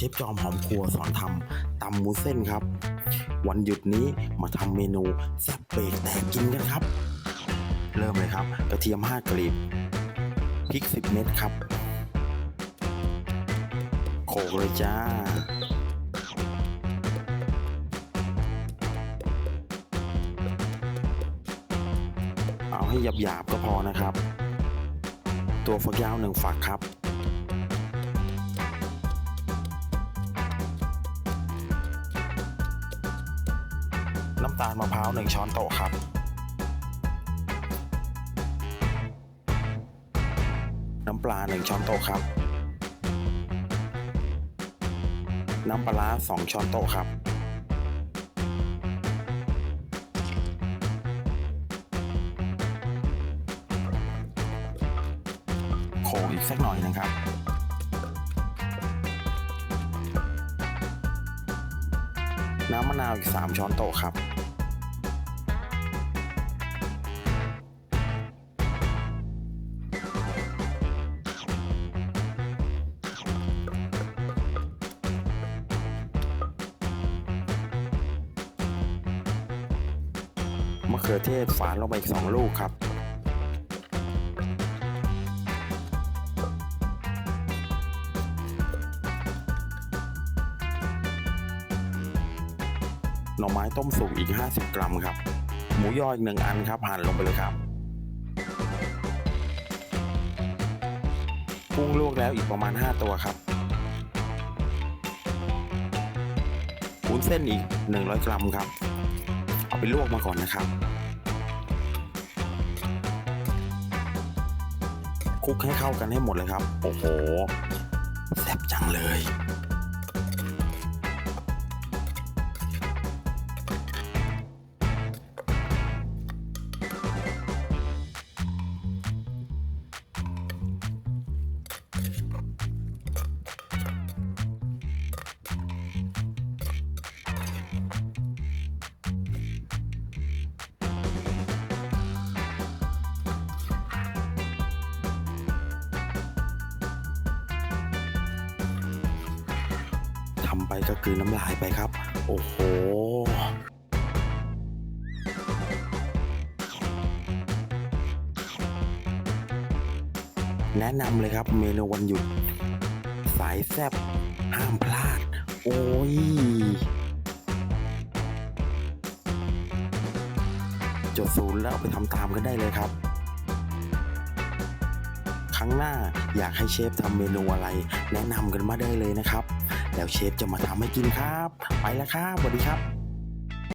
เชฟจอมหอมครัวสอนทำตำหมูเส้นครับ วันหยุดนี้มาทำเมนูแซ่บเบรกแตกกินกันครับ เริ่มเลยครับ กระเทียม 5กลีบพริก 10 เม็ดครับ โขลกเลยจ้า เอาให้หยาบๆก็พอนะครับ ตัวฝักยาวหนึ่งฝักครับ น้ำตาลมะพร้าวหนึ่งช้อนโต๊ะครับ น้ำปลาหนึ่งช้อนโต๊ะครับ น้ำปลาร้าสองช้อนโต๊ะครับ โขลกอีกสักหน่อยนะครับน้ำมะนาวอีก 3 ช้อนโต๊ะครับ มะเขือเทศฝานลงไปอีก 2 ลูกครับ หน่อไม้ต้มสุกอีก 50 กรัมครับ หมูยออีกหนึ่งอันครับหั่นลงไปเลยครับกุ้งลวกแล้วอีกประมาณ 5 ตัวครับวุ้นเส้นอีก 100 กรัมครับ ไปลวกมาก่อนนะครับคลุกให้เข้ากันให้หมดเลยครับ โอ้โหแซ่บจังเลย ทำไปก็คือน้ำลายไปครับ โอ้โหแนะนำเลยครับเมนูวันหยุด สายแซบห้ามพลาด โอ้ย จดศูนย์แล้วไปทำตามกันได้เลยครับ ครั้งหน้าอยากให้เชฟทำเมนูอะไร แนะนำกันมาได้เลยนะครับ แล้วเชฟจะมาทำให้กินครับ ไปแล้วครับสวัสดีครับ